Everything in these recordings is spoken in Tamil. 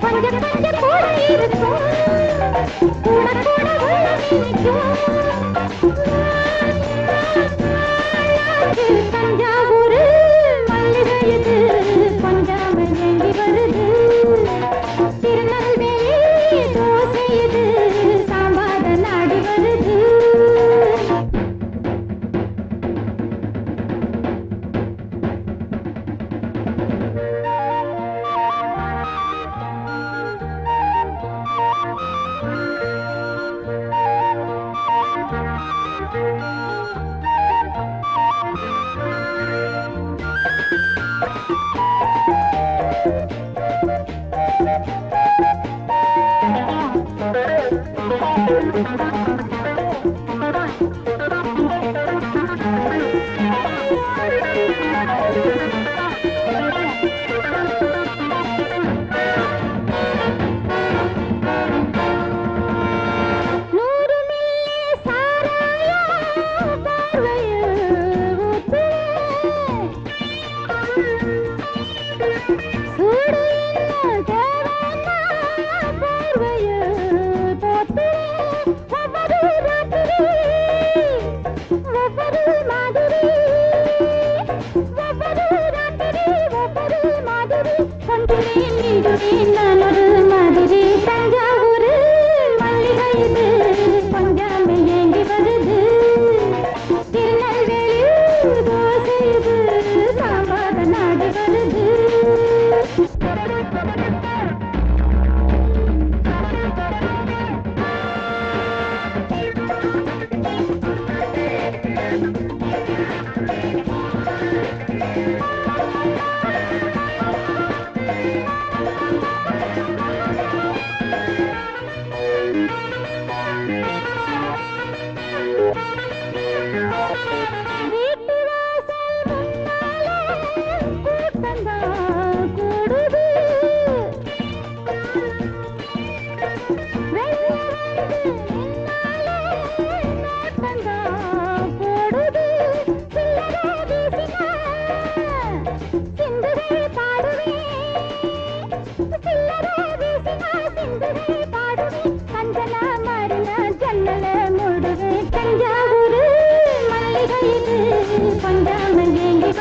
கொஞ்சம் கொஞ்சம் போல இருக்கும். உனக்கு நானொரு மாதிரி தஞ்சாவூர் மல்லிகை இது பஞ்சாமி ஏங்கி வருது திருநெல்வேலி தோசை இது சாம்பார் நாடு வருது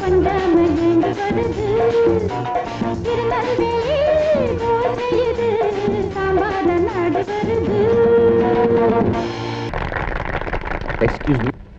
கொண்டாமல் வேண்டு கொடுத்து இருந்தால் செய்யுது சாம்பார நாடு வருது எக்ஸ்கியூஸ் மீ